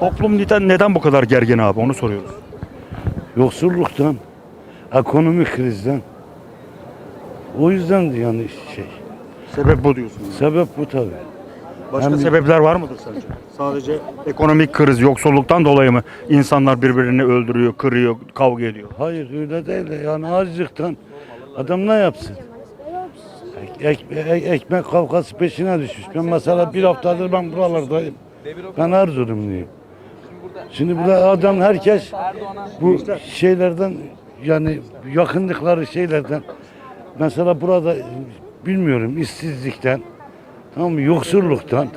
Toplum neden, neden bu kadar gergin abi onu soruyoruz. Yoksulluktan, ekonomik krizden. O yüzden yani şey. Sebep bu diyorsunuz. Sebep bu tabii. Başka Hem- sebepler var mıdır sence? Sadece ekonomik kriz, yoksulluktan dolayı mı insanlar birbirini öldürüyor, kırıyor, kavga ediyor? Hayır öyle değil. de Yani açlıktan adam ne yapsın? Ek- ek- ek- ekmek kavgası peşine düşmüş. Ben mesela bir haftadır ben buralardayım. Ben Erzurumluyum. Şimdi burada adam herkes bu şeylerden yani yakınlıkları şeylerden mesela burada bilmiyorum işsizlikten tamam mı yoksulluktan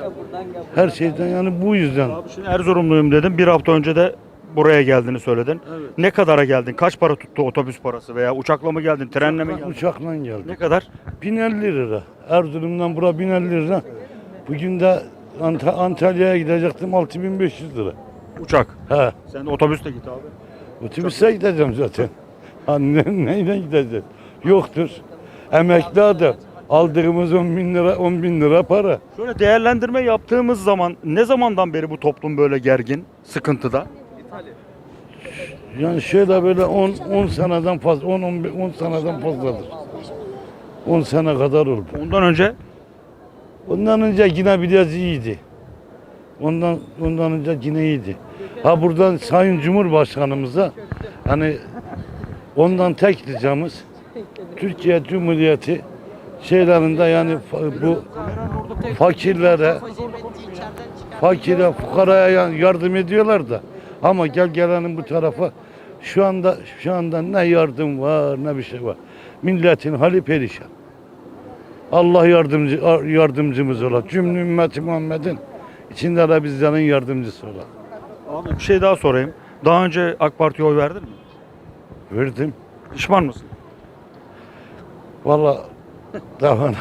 her şeyden yani bu yüzden Abi şimdi Erzurumluyum dedim. Bir hafta önce de buraya geldiğini söyledin. Ne kadara geldin? Kaç para tuttu otobüs parası veya uçakla mı geldin, trenle mi geldin? uçakla geldim. Ne kadar? 1050 lira. Erzurum'dan bura 1050 lira. Bugün de Ant- Antalya'ya gidecektim 6500 lira. Uçak. He. Sen de otobüsle git abi. Otobüse gideceğim zaten. Ne, neyle gideceğiz? Yoktur. Emekli adam. Aldığımız 10 bin lira 10 bin lira para. Şöyle değerlendirme yaptığımız zaman ne zamandan beri bu toplum böyle gergin, sıkıntıda? Yani şöyle böyle 10 10 seneden fazla 10 10 10 seneden fazladır. 10 sene kadar oldu. Ondan önce Ondan önce yine biraz iyiydi. Ondan ondan önce yine iyiydi. Ha buradan Sayın Cumhurbaşkanımıza hani ondan tek ricamız Türkiye Cumhuriyeti şeylerinde yani bu fakirlere fakire fukaraya ya- yardım ediyorlar da ama gel gelenin bu tarafa şu anda şu anda ne yardım var ne bir şey var. Milletin hali perişan. Allah yardımcı yardımcımız ola. Cümle ümmeti Muhammed'in içinde de bizlerin yardımcısı ola. abi bir şey daha sorayım. Daha önce AK Parti'ye oy verdin mi? Verdim. Pişman mısın? Valla daha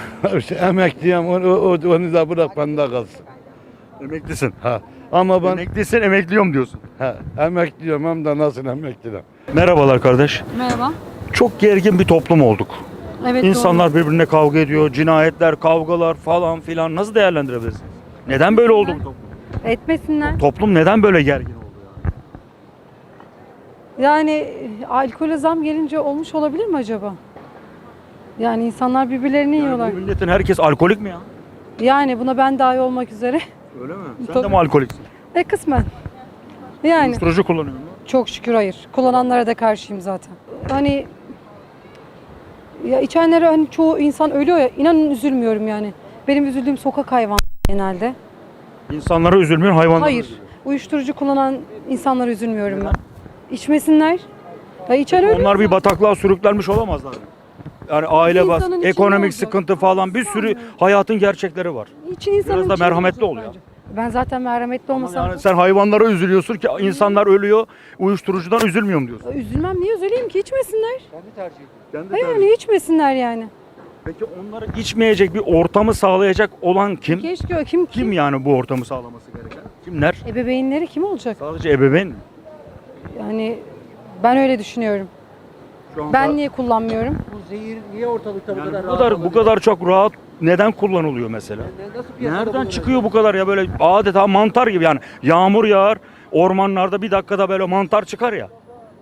şey emekliyim onu, o- o- onu da bırak bende kalsın. Emeklisin. Ha. Ama ben Emeklisin, emekliyim diyorsun. ha, emekliyim hem de nasıl emekliyim. Merhabalar kardeş. Merhaba. Çok gergin bir toplum olduk. Evet İnsanlar birbirine kavga ediyor, cinayetler, kavgalar falan filan. Nasıl değerlendirebiliriz? Neden böyle oldu bu toplum? Etmesinler. Toplum neden böyle gergin oldu? Yani e, alkole zam gelince olmuş olabilir mi acaba? Yani insanlar birbirlerini Yani yiyorlar. bu milletin herkes alkolik mi ya? Yani buna ben dahil olmak üzere. Öyle mi? Sen de Tabii. mi alkoliksin? E kısmen. Yani Uyuşturucu kullanıyor mu? çok şükür hayır. Kullananlara da karşıyım zaten. Hani ya içenlere hani çoğu insan ölüyor ya inanın üzülmüyorum yani. Benim üzüldüğüm sokak hayvan genelde. İnsanlara üzülmüyor, hayvanlara Hayır. üzülüyor. Uyuşturucu kullanan insanlara üzülmüyorum ben. İçmesinler. Ya içen ölüyor. Onlar bir bataklığa sürüklenmiş olamazlar mı? Yani aile bas, İnsanın içinde ekonomik olacak. sıkıntı falan bir sürü hayatın gerçekleri var. İçin insanın Biraz da merhametli ol ya. bence. Ben zaten merhametli olmasam Yani sen hayvanlara üzülüyorsun ki insanlar ölüyor, uyuşturucudan üzülmüyorum diyorsun. üzülmem niye üzüleyim ki içmesinler. Kendi Ha Yani içmesinler yani. Peki onları içmeyecek bir ortamı sağlayacak olan kim? Keşke o kim Kim yani bu ortamı sağlaması gereken? Kimler? Ebeveynleri kim olacak? Sadece ebeveyn mi? Yani ben öyle düşünüyorum. Şu anda Ben niye kullanmıyorum? Bu zehir niye ortalıkta bu yani kadar bu rahat kadar bu olabilir? kadar çok rahat neden kullanılıyor mesela? Nasıl piyasada Nereden bulunuyor? çıkıyor bu kadar ya böyle adeta mantar gibi yani yağmur yağar ormanlarda bir dakikada böyle mantar çıkar ya.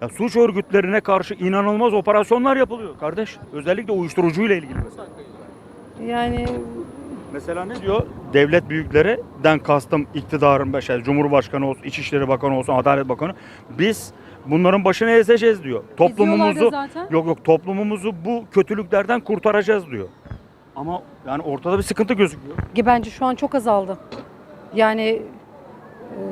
Ya suç örgütlerine karşı inanılmaz operasyonlar yapılıyor kardeş. Özellikle uyuşturucuyla ilgili mesela. Yani Mesela ne diyor? Devlet büyüklerinden kastım iktidarın şey, Cumhurbaşkanı olsun, İçişleri Bakanı olsun, Adalet Bakanı. Biz bunların başını ezeceğiz diyor. Toplumumuzu zaten. yok yok toplumumuzu bu kötülüklerden kurtaracağız diyor. Ama yani ortada bir sıkıntı gözüküyor. ki bence şu an çok azaldı. Yani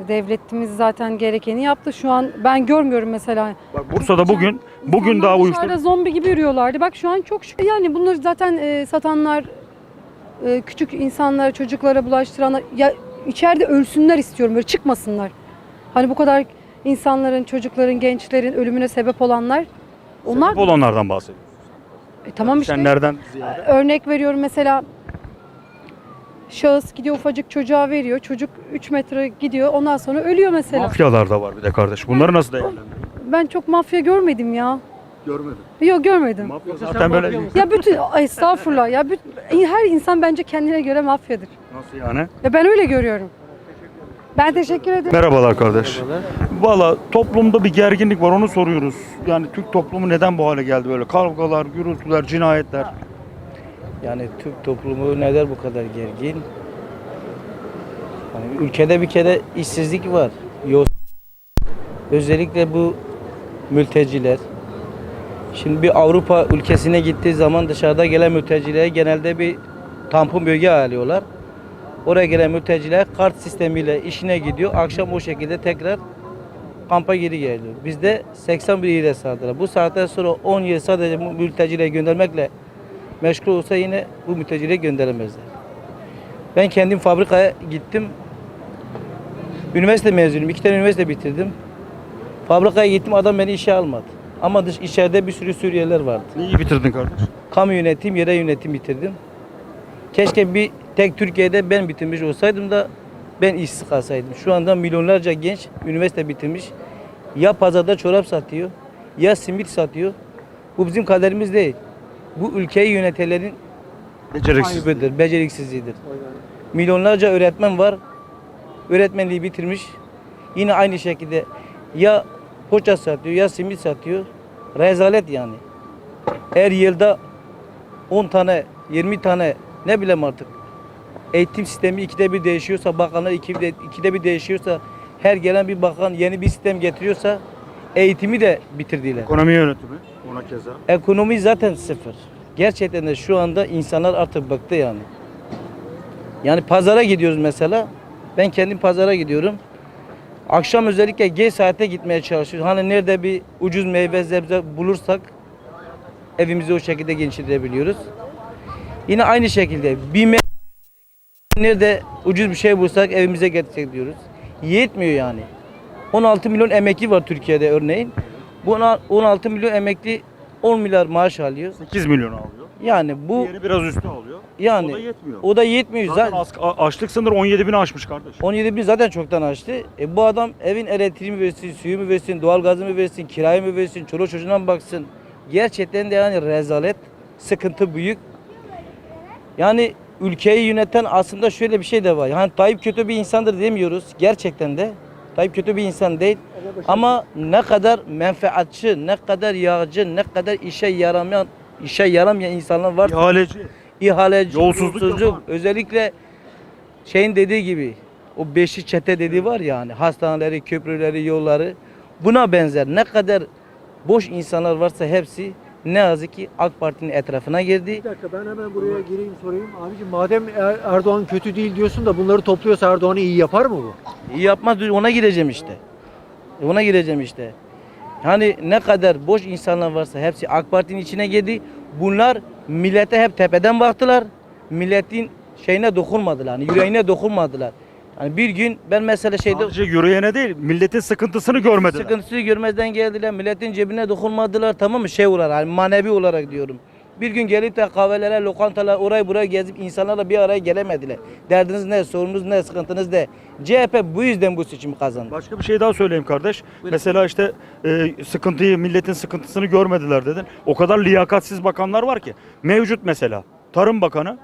devletimiz zaten gerekeni yaptı. Şu an ben görmüyorum mesela. Bak Bursa'da bugün bugün daha uyuşturucu zombi gibi yürüyorlardı. Bak şu an çok şükür. Yani bunları zaten e, satanlar, e, küçük insanlara, çocuklara bulaştıranlar ya içeride ölsünler istiyorum böyle çıkmasınlar. Hani bu kadar insanların, çocukların, gençlerin ölümüne sebep olanlar onlar sebep olanlardan bahsediyor. E, tamam işte. Örnek veriyorum mesela şahıs gidiyor ufacık çocuğa veriyor. Çocuk 3 metre gidiyor. Ondan sonra ölüyor mesela. Mafyalar da var bir de kardeş. Bunları nasıl değerlendiriyorsun? Ben çok mafya görmedim ya. Görmedim. Yok görmedim. Mafya zaten böyle? Ya bütün ay, estağfurullah ya büt- her insan bence kendine göre mafyadır. nasıl yani? Ya ben öyle görüyorum. Ben teşekkür ederim. Merhabalar kardeş. Valla toplumda bir gerginlik var onu soruyoruz. Yani Türk toplumu neden bu hale geldi böyle? Kavgalar, gürültüler, cinayetler. Yani Türk toplumu neden bu kadar gergin? Hani ülkede bir kere işsizlik var. Yol Özellikle bu mülteciler. Şimdi bir Avrupa ülkesine gittiği zaman dışarıda gelen mültecilere genelde bir tampon bölge alıyorlar. Oraya gelen mülteciler kart sistemiyle işine gidiyor. Akşam o şekilde tekrar kampa geri geliyor. Bizde 81 ile sardılar. Bu saatten sonra 10 yıl sadece bu mültecileri göndermekle meşgul olsa yine bu mültecileri gönderemezler. Ben kendim fabrikaya gittim. Üniversite mezunuyum. İki tane üniversite bitirdim. Fabrikaya gittim adam beni işe almadı. Ama dış içeride bir sürü Suriyeliler vardı. İyi bitirdin kardeş. Kamu yönetim, yere yönetim bitirdim. Keşke bir tek Türkiye'de ben bitirmiş olsaydım da ben işsiz kalsaydım. Şu anda milyonlarca genç üniversite bitirmiş. Ya pazarda çorap satıyor, ya simit satıyor. Bu bizim kaderimiz değil. Bu ülkeyi yönetenlerin Beceriksiz. ayıbıdır, beceriksizliğidir. Milyonlarca öğretmen var. Öğretmenliği bitirmiş. Yine aynı şekilde ya poğaça satıyor ya simit satıyor. Rezalet yani. Her yılda 10 tane, 20 tane ne bileyim artık. Eğitim sistemi ikide bir değişiyorsa, bakanlar ikide, ikide bir değişiyorsa, her gelen bir bakan yeni bir sistem getiriyorsa eğitimi de bitirdiler. Ekonomi yönetimi ona keza. Ekonomi zaten sıfır. Gerçekten de şu anda insanlar artık bıktı yani. Yani pazara gidiyoruz mesela. Ben kendim pazara gidiyorum. Akşam özellikle geç saate gitmeye çalışıyoruz. Hani nerede bir ucuz meyve sebze bulursak evimizi o şekilde genişletebiliyoruz. Yine aynı şekilde bir me- nerede ucuz bir şey bulsak evimize getiriyoruz. Yetmiyor yani. 16 milyon emekli var Türkiye'de örneğin. Bu 16 milyon emekli 10 milyar maaş alıyor. 8 milyon alıyor. Yani bu Diğeri biraz üstü alıyor. yani o da yetmiyor. o da yetmiyor. Zaten Zaten as- a- açlık sınırı 17 bini aşmış kardeş. 17 bin zaten çoktan açtı. E bu adam evin elektriği mi versin, suyu mu versin, doğalgazı mı versin, kirayı mı versin, çoluğu çocuğuna mı baksın? Gerçekten de yani rezalet, sıkıntı büyük. Yani ülkeyi yöneten aslında şöyle bir şey de var. Yani Tayyip kötü bir insandır demiyoruz. Gerçekten de. Tayyip kötü bir insan değil. Ama ne kadar menfaatçı, ne kadar yağcı, ne kadar işe yaramayan, işe yaramayan insanlar var. İhaleci. İhaleci, Yolsuzluk yolsuzluk, özellikle şeyin dediği gibi o beşi çete dediği var ya hani hastaneleri, köprüleri, yolları buna benzer ne kadar boş insanlar varsa hepsi ne yazık ki AK Parti'nin etrafına girdi. Bir dakika ben hemen buraya gireyim sorayım. Abicim madem Er- Erdoğan kötü değil diyorsun da bunları topluyorsa Erdoğan'ı iyi yapar mı bu? İyi yapmaz ona gireceğim işte. E Ona gireceğim işte. Yani ne kadar boş insanlar varsa hepsi AK Parti'nin içine girdi. Bunlar millete hep tepeden baktılar. Milletin şeyine dokunmadılar. Yani yüreğine dokunmadılar. Yani bir gün ben mesela şeyde Sadece yürüyene değil, milletin sıkıntısını görmediler. Sıkıntısı görmezden geldiler. Milletin cebine dokunmadılar. Tamam mı? Şey olarak, hani manevi olarak diyorum. Bir gün gelip de kahvelere, lokantalara, orayı buraya gezip insanlarla bir araya gelemediler. Derdiniz ne, sorunuz ne, sıkıntınız ne? CHP bu yüzden bu seçimi kazandı. Başka bir şey daha söyleyeyim kardeş. Mesela işte e, sıkıntıyı, milletin sıkıntısını görmediler dedin. O kadar liyakatsiz bakanlar var ki. Mevcut mesela Tarım Bakanı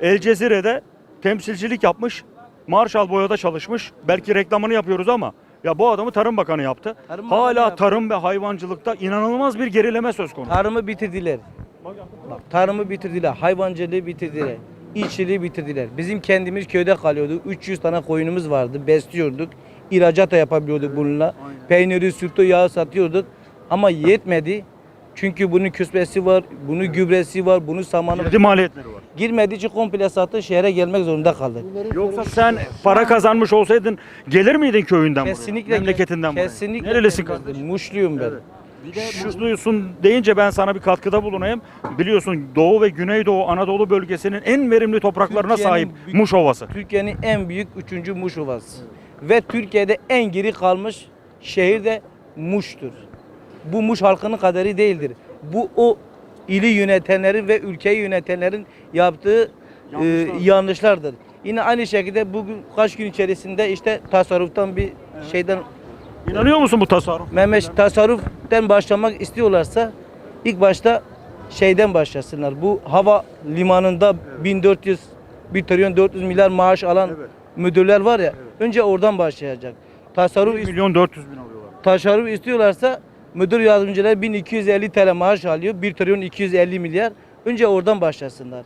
El Cezire'de temsilcilik yapmış. Marshall Boya'da çalışmış. Belki reklamını yapıyoruz ama ya bu adamı Tarım Bakanı yaptı. Tarım Bakanı Hala yaptı. tarım ve hayvancılıkta inanılmaz bir gerileme söz konusu. Tarımı bitirdiler. Bak tarımı bitirdiler, hayvancılığı bitirdiler, işçiliği bitirdiler. Bizim kendimiz köyde kalıyorduk. 300 tane koyunumuz vardı, besliyorduk. İhracat da yapabiliyorduk bununla. Peyniri, sütü, yağı satıyorduk. Ama yetmedi. Çünkü bunun küspesi var, bunun gübresi var, bunun samanı Girdi maliyetleri var. Girmediği için komple sattı, şehre gelmek zorunda kaldı. Yoksa sen para kazanmış olsaydın gelir miydin köyünden Kesinlikle buraya? Memleketinden buraya? Kesinlikle. Nerelisin gelmezdi. kardeşim? Muşluyum ben. Şuşluyorsun deyince ben sana bir katkıda bulunayım. Biliyorsun Doğu ve Güneydoğu Anadolu bölgesinin en verimli topraklarına Türkiye'nin sahip büyük- Muş Ovası. Türkiye'nin en büyük üçüncü Muş Ovası. Ve Türkiye'de en geri kalmış şehir de Muş'tur. Bu Muş halkının kaderi değildir. Bu o ili yönetenlerin ve ülkeyi yönetenlerin yaptığı e, Yanlışlar. yanlışlardır. Yine aynı şekilde bugün kaç gün içerisinde işte tasarruftan bir şeyden İnanıyor musun bu tasarruf? Mehmet tasarruften başlamak istiyorlarsa ilk başta şeyden başlasınlar. Bu hava limanında 1400 1 trilyon 400 milyar maaş alan müdürler var ya Önce oradan başlayacak. Tasarruf 1 milyon 400 bin alıyorlar. tasarruf istiyorlarsa müdür yardımcıları 1250 TL maaş alıyor. 1 trilyon 250 milyar. Önce oradan başlasınlar.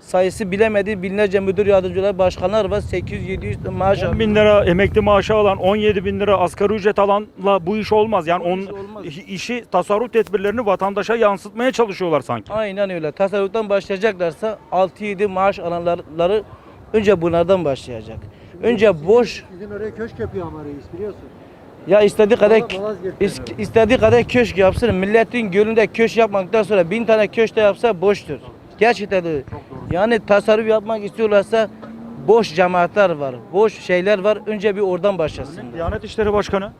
Sayısı bilemediği binlerce müdür yardımcıları başkanlar var. 800-700 maaş 10 alıyor. bin lira emekli maaşı alan, 17 bin lira asgari ücret alanla bu iş olmaz. Yani Bu on, iş olmaz. işi- tasarruf tedbirlerini vatandaşa yansıtmaya çalışıyorlar sanki. Aynen öyle. Tasarruftan başlayacaklarsa 6-7 maaş alanları önce bunlardan başlayacak. Önce boş Sizin oraya köşk yapıyor ama reis biliyorsun. ya istediği kadar is- istediği kadar köşk yapsın. Milletin gölünde köşk yapmaktan sonra bin tane köşk de yapsa boştur. Gerçekten öyle. Yani tasarruf yapmak istiyorlarsa boş cemaatler var. Boş şeyler var. Önce bir oradan başlasınlar. Diyanet İşleri Başkanı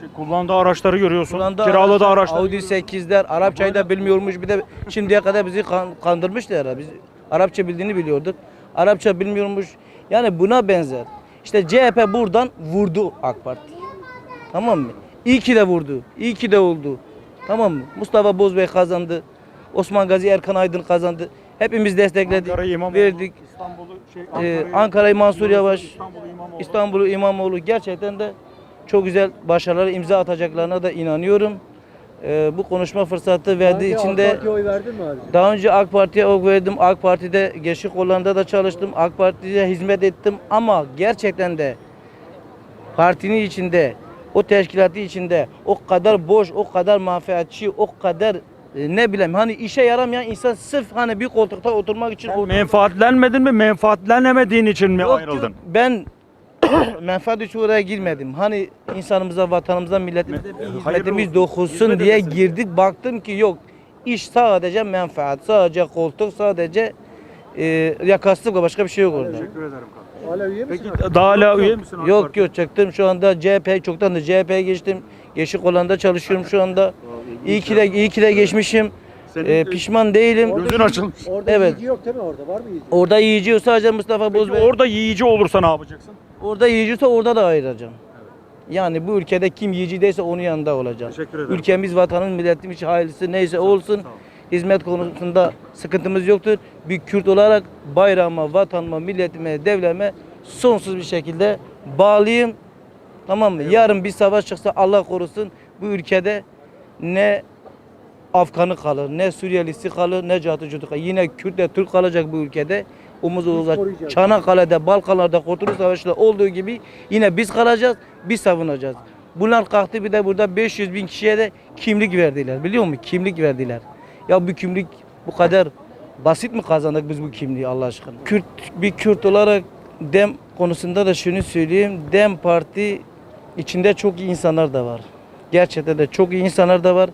şey, kullandığı araçları görüyorsun. Kullandığı kiraladığı araçlar. Audi 8'ler, Arapçayı da bilmiyormuş. Bir de şimdiye kadar bizi kan- kandırmışlar. Biz Arapça bildiğini biliyorduk. Arapça bilmiyormuş. Yani buna benzer. İşte CHP buradan vurdu AK Parti. Tamam mı? İyi ki de vurdu. İyi ki de oldu. Tamam mı? Mustafa Bozbey kazandı. Osman Gazi Erkan Aydın kazandı. Hepimiz destekledik, İmamoğlu, verdik. İstanbul'u şey, Ee, Ankara'yı- Ankara'yı Mansur Yavaş, İstanbul'u İmamoğlu. İmamoğlu gerçekten de çok güzel başarılara imza atacaklarına da inanıyorum. Ee, bu konuşma fırsatı verdiği için de oy verdin mi abi? daha önce AK Parti'ye oy verdim. AK Parti'de Gençlik Kolları'nda da çalıştım. AK Parti'ye hizmet ettim ama gerçekten de partinin içinde o teşkilatı içinde o kadar boş, o kadar manfaatçi, o kadar e, ne bileyim hani işe yaramayan insan sırf hani bir koltukta oturmak için Sen menfaatlenmedin mi? Menfaatlenemediğin için mi Yok, ayrıldın? yok. Ben menfaat için oraya girmedim. Hani insanımıza, vatanımıza, milletimize bir hayırlı hizmetimiz olsun. dokunsun Hizmet diye edesin. girdik. Baktım ki yok. İş sadece menfaat, sadece koltuk, sadece e, yakaslık ve başka bir şey yok orada. Teşekkür ederim. Hala üye misin? Peki daha hala üye misin? Yok yok çıktım şu anda CHP çoktan da CHP'ye geçtim. Yeşil Olan'da çalışıyorum şu anda. İyi ki de iyi ki de geçmişim. E, de- pişman değilim. Gözün yiyici- açılmış. Orada Evet. yiyici yok değil mi orada? Var mı yiyici? Orada yiyici sadece Mustafa Peki Bozbey. orada yiyici olursa ne yapacaksın? Orada yiyiciyse orada da ayıracağım. Yani bu ülkede kim yiyici değilse onun yanında olacağım. Teşekkür ederim. Ülkemiz, vatanın, milletimiz hayırlısı neyse olsun. Hizmet konusunda sıkıntımız yoktur. Bir Kürt olarak bayrağıma, vatanıma, milletime, devletime sonsuz bir şekilde bağlıyım. Tamam mı? Yarın bir savaş çıksa Allah korusun bu ülkede ne Afganı kalır, ne Suriyelisi kalır, ne Catıcı kalır. Yine Kürtle Türk kalacak bu ülkede. Omuza koruyacağız. Çanakkale'de, Balkanlar'da Kurtuluş Savaşı'nda olduğu gibi yine biz kalacağız, biz savunacağız. Bunlar kalktı bir de burada 500 bin kişiye de kimlik verdiler. Biliyor musun? Kimlik verdiler. Ya bu kimlik bu kadar basit mi kazandık biz bu kimliği Allah aşkına? Kürt bir Kürt olarak Dem konusunda da şunu söyleyeyim. Dem Parti içinde çok iyi insanlar da var. Gerçekten de çok iyi insanlar da var.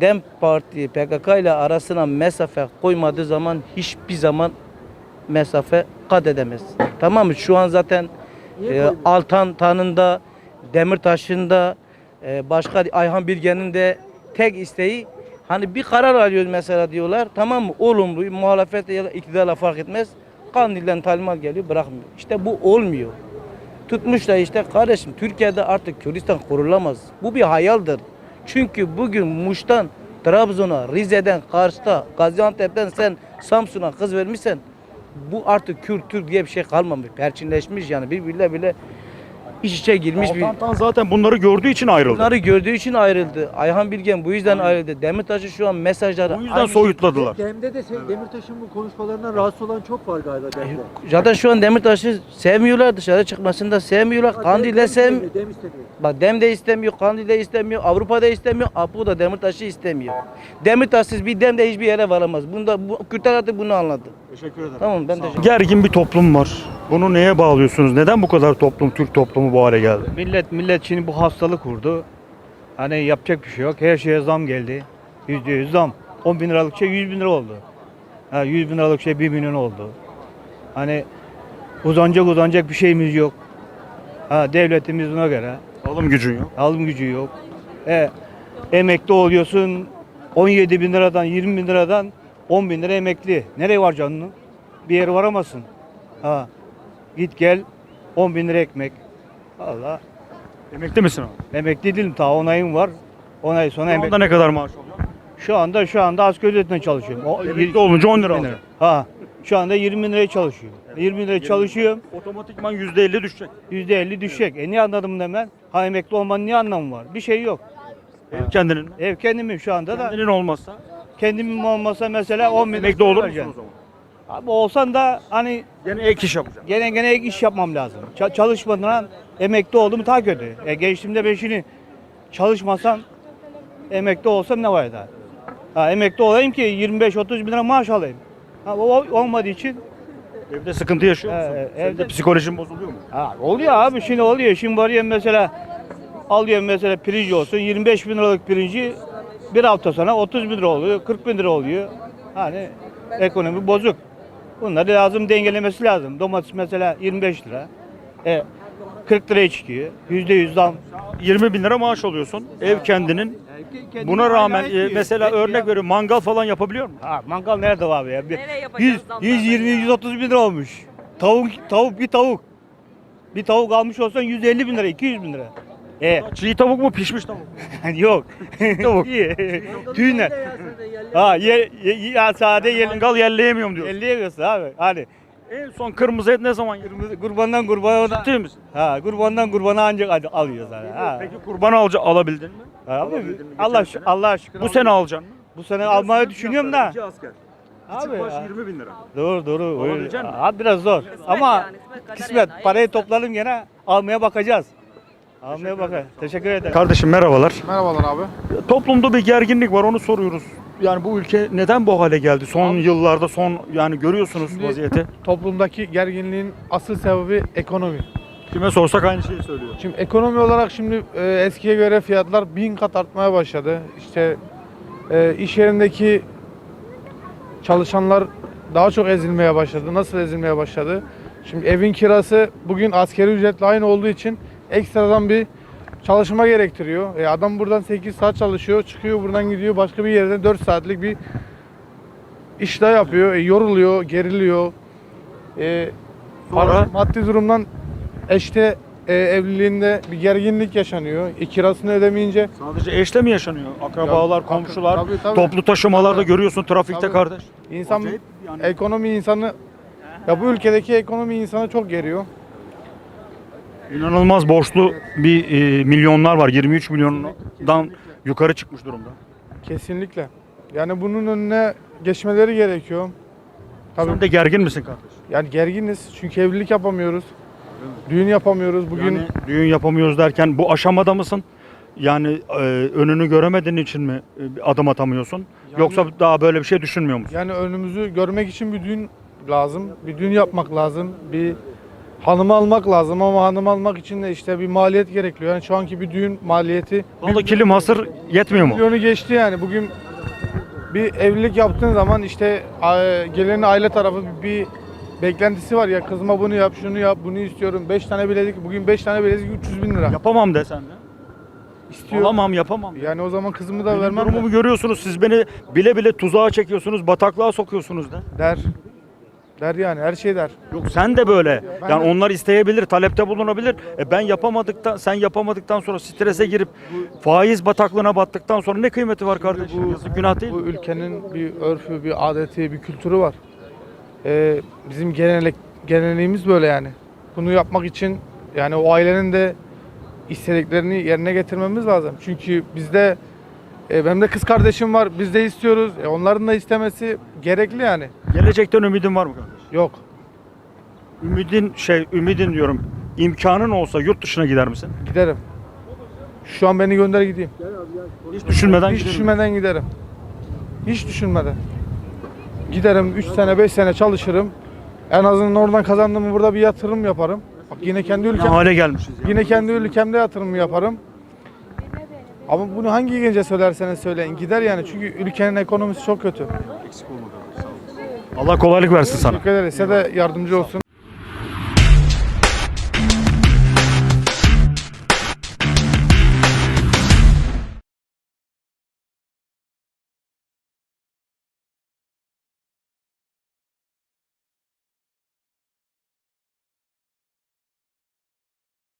Dem Parti PKK ile arasına mesafe koymadığı zaman hiçbir zaman mesafe kat edemez. Tamam mı? Şu an zaten e? Altan Tan'ında, Demirtaş'ın da e, başka Ayhan Bilge'nin de tek isteği hani bir karar alıyoruz mesela diyorlar. Tamam mı? Olumlu, muhalefet ya da iktidarla fark etmez. Kandil'den talimat geliyor bırakmıyor. İşte bu olmuyor. Tutmuş da işte kardeşim Türkiye'de artık Kürdistan kurulamaz. Bu bir hayaldir. Çünkü bugün Muş'tan Trabzon'a, Rize'den, Kars'ta, Gaziantep'ten sen Samsun'a kız vermişsen bu artık Kürt Türk diye bir şey kalmamış. Perçinleşmiş yani birbirle bile iç içe girmiş bir... Altan Tan zaten bunları gördüğü için ayrıldı. Bunları gördüğü için ayrıldı. Ayhan Bilgen bu yüzden ayrıldı. Demirtaş'ı şu an mesajları... Bu yüzden aynı soyutladılar. Dem'de de se- Demirtaş'ın bu konuşmalarından rahatsız olan çok var galiba Dem'de. Zaten şu an Demirtaş'ı sevmiyorlar. Dışarı çıkmasını da sevmiyorlar. Ha, Kandil'de Dem sev... Dem istemiyor. Bak Dem de istemiyor, Kandil de istemiyor, Avrupa'da istemiyor, Apo da Demirtaş'ı istemiyor. Demirtaş'sız bir Dem de hiçbir yere varamaz. Bunda bu Kürtler artık bunu anladı. Teşekkür ederim. Tamam ben teşekkür Gergin bir toplum var. Bunu neye bağlıyorsunuz? Neden bu kadar toplum, Türk toplumu bu hale geldi? Millet millet şimdi bu hastalık vurdu. Hani yapacak bir şey yok. Her şeye zam geldi. Yüzde yüz zam. 10 bin liralık şey 100 bin lira oldu. Ha, 100 bin liralık şey 1 milyon oldu. Hani uzanacak uzanacak bir şeyimiz yok. Ha, devletimiz buna göre. Alım gücün yok. Alım gücü yok. E, emekli oluyorsun 17 bin liradan 20 bin liradan 10 bin lira emekli. Nereye var canını? Bir yere varamazsın. Ha, git gel 10 bin lira ekmek. Allah Emekli misin abi? Emekli değilim. Ta 10 ayım var. 10 ay sonra Şu emekli. anda ne kadar maaş alıyorsun? Şu anda şu anda asgari ücretle çalışıyorum. O, Emekli olunca 10 lira alıyor. Ha. Şu anda 20 bin liraya çalışıyor. 20 bin liraya çalışıyorum. Otomatikman %50 düşecek. %50 düşecek. E niye anladım hemen? Ha emekli olmanın niye anlamı var? Bir şey yok. Ev kendinin. Ev kendimim şu anda da. Kendinin olmazsa Kendimim olmasa mesela 10 bin lira emekli olur musun o zaman? Abi olsan da hani Gene ek iş yapacaksın. gene gene iş yapmam lazım. Ça- çalışmadan emekli oldum daha kötü. E gençliğimde ben şimdi çalışmasam emekli olsam ne var daha? Ha, emekli olayım ki 25-30 bin lira maaş alayım. Ha, o olmadığı için Evde sıkıntı yaşıyor musun? He, Evde evde- psikolojin bozuluyor mu? ha, oluyor abi şimdi oluyor. Şimdi varıyorum mesela alıyorum mesela pirinç olsun 25 bin liralık pirinci bir hafta sonra 30 bin lira oluyor 40 bin lira oluyor. Hani ekonomi bozuk. Bunları lazım dengelemesi lazım. Domates mesela 25 lira. E, 40 liraya çıkıyor. %100 zam. 20 bin lira maaş alıyorsun. Ev kendinin. Buna rağmen e, mesela örnek veriyorum mangal falan yapabiliyor musun? Ha, mangal nerede var abi ya? Bir- Nereye yapacağız 100, zamları 120 130 bin lira olmuş. Tavuk tavuk bir tavuk. Bir tavuk almış olsan 150 bin lira 200 bin lira. E Çiğ tavuk mu pişmiş tavuk mu? yok. Tavuk. İyi. Tüyünler. Ha ye, ye, ya sade ye, Mangal yerleyemiyorum diyor. elleyemiyorsun abi. Hani En son kırmızı et ne zaman yedin? kurbandan kurbana da Ciddi misin? ha kurbandan kurbana ancak al- alıyoruz hani. Ha. Peki kurban alca alabildin mi? Ha, abi, mi Allah sene? Allah aşkına. Bu sene alacaksın mı? bu sene almayı düşünüyorum da. İki asker. Abi Küçük baş ya. 20 bin lira. Doğru doğru. Alabilecek Öyle. misin? Abi biraz zor. Ama yani, kısmet kısmet yani. parayı topladım gene almaya bakacağız. Almaya bakacağız. Teşekkür ederim. Kardeşim merhabalar. Merhabalar abi. Toplumda bir gerginlik var onu soruyoruz. Yani bu ülke neden bu hale geldi? Son yıllarda son yani görüyorsunuz Şimdi- vaziyeti. Toplumdaki gerginliğin asıl sebebi ekonomi. Kime sorsak aynı şeyi söylüyor. Şimdi ekonomi olarak şimdi e, eskiye göre fiyatlar bin kat artmaya başladı. İşte e, iş yerindeki çalışanlar daha çok ezilmeye başladı. Nasıl ezilmeye başladı? Şimdi evin kirası bugün askeri ücretle aynı olduğu için ekstradan bir çalışma gerektiriyor. E, adam buradan 8 saat çalışıyor, çıkıyor buradan gidiyor başka bir yerde 4 saatlik bir iş daha yapıyor. E, yoruluyor, geriliyor. E, Sonra? maddi durumdan eşte e, evliliğinde bir gerginlik yaşanıyor. E, kirasını ödemeyince Sadece eşle mi yaşanıyor? Akrabalar, Ya, komşular, tabii, tabii. toplu taşımalarda Tabii. görüyorsun trafikte Tabii. kardeş. insan Acayip yani. ekonomi insanı ya bu ülkedeki ekonomi insanı çok geriyor. İnanılmaz borçlu bir e, milyonlar var. 23 milyondan yukarı çıkmış durumda. Kesinlikle. Yani bunun önüne geçmeleri gerekiyor. Tabii. Sen de gergin misin kardeş? Yani gerginiz çünkü evlilik yapamıyoruz. Düğün yapamıyoruz. Bugün Yani düğün yapamıyoruz derken bu aşamada mısın? Yani e, önünü göremediğin için mi e, bir adım atamıyorsun? Yani- Yoksa daha böyle bir şey düşünmüyor musun? yani önümüzü görmek için bir düğün lazım. Bir düğün yapmak lazım. Bir hanımı almak lazım ama hanım almak için de işte bir maliyet gerekiyor. Yani şu anki bir düğün maliyeti Bana kilim hasır yetmiyor mu? milyonu geçti yani. Bugün bir evlilik yaptığın zaman işte a- gelenin aile tarafı bir, beklentisi var ya kızıma bunu yap, şunu yap, bunu istiyorum. 5 tane bilezik, bugün 5 tane bilezik 300 bin lira Yapamam desen de. istiyor. Alamam yapamam. Yani o zaman kızımı da Benim vermem durumumu de. görüyorsunuz. Siz beni bile bile tuzağa çekiyorsunuz, bataklığa sokuyorsunuz da. der. Der yani her şey der. Yok sen de böyle. Ben Yani de- onlar isteyebilir, talepte bulunabilir. E ben yapamadıktan, sen yapamadıktan sonra strese girip faiz bataklığına battıktan sonra ne kıymeti var kardeşim? Yazık günah değil. Bu ülkenin bir örfü, bir adeti, bir kültürü var. Ee, bizim gelenek, geleneğimiz böyle yani. Bunu yapmak için yani o ailenin de istediklerini yerine getirmemiz lazım. Çünkü bizde e, benim de kız kardeşim var. Biz de istiyoruz. E, onların da istemesi gerekli yani. Gelecekten ümidin var mı kardeş? Yok. Ümidin şey, ümidin diyorum. imkanın olsa yurt dışına gider misin? Giderim. Şu an beni gönder gideyim. Hiç düşünmeden Hiç giderim. düşünmeden giderim. Hiç düşünmeden. Giderim 3 sene 5 sene çalışırım. En azından oradan kazandığımı burada bir yatırım yaparım. Bak yine kendi Ne ülkem hale gelmişiz ya. yine kendi ülkemde yatırım yaparım. Ama bunu hangi gence söylerseniz söyleyin gider yani çünkü ülkenin ekonomisi çok kötü. Allah kolaylık versin sana. Teşekkür ederiz. Size de yardımcı olsun.